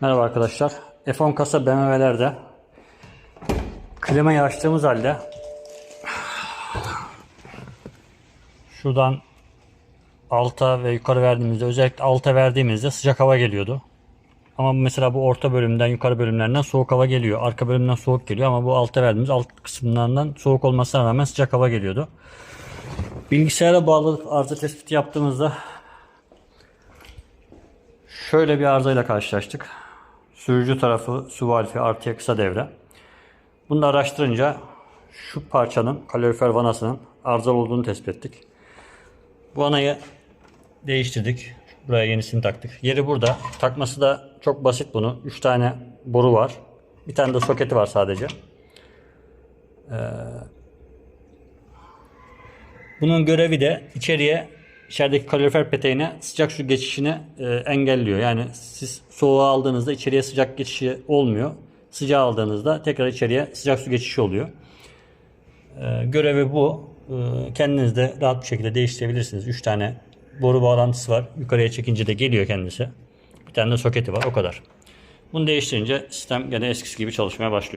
Merhaba arkadaşlar. F10 kasa BMW'lerde klimayı açtığımız halde şuradan alta ve yukarı verdiğimizde özellikle alta verdiğimizde sıcak hava geliyordu. Ama mesela bu orta bölümden yukarı bölümlerden soğuk hava geliyor. Arka bölümden soğuk geliyor ama bu alta verdiğimiz alt kısımlarından soğuk olmasına rağmen sıcak hava geliyordu. Bilgisayara bağlı arıza tespiti yaptığımızda şöyle bir arızayla karşılaştık. Sürücü tarafı su valfi artıya kısa devre. Bunu araştırınca şu parçanın kalorifer vanasının arızalı olduğunu tespit ettik. Bu vanayı değiştirdik. Buraya yenisini taktık. Yeri burada. Takması da çok basit bunu. 3 tane boru var. Bir tane de soketi var sadece. Ee, bunun görevi de içeriye içerideki kalorifer peteğine sıcak su geçişini e, engelliyor. Yani siz soğuğu aldığınızda içeriye sıcak geçişi olmuyor. Sıcağı aldığınızda tekrar içeriye sıcak su geçişi oluyor. E, görevi bu. E, kendiniz de rahat bir şekilde değiştirebilirsiniz. 3 tane boru bağlantısı var. Yukarıya çekince de geliyor kendisi. Bir tane de soketi var. O kadar. Bunu değiştirince sistem gene eskisi gibi çalışmaya başlıyor.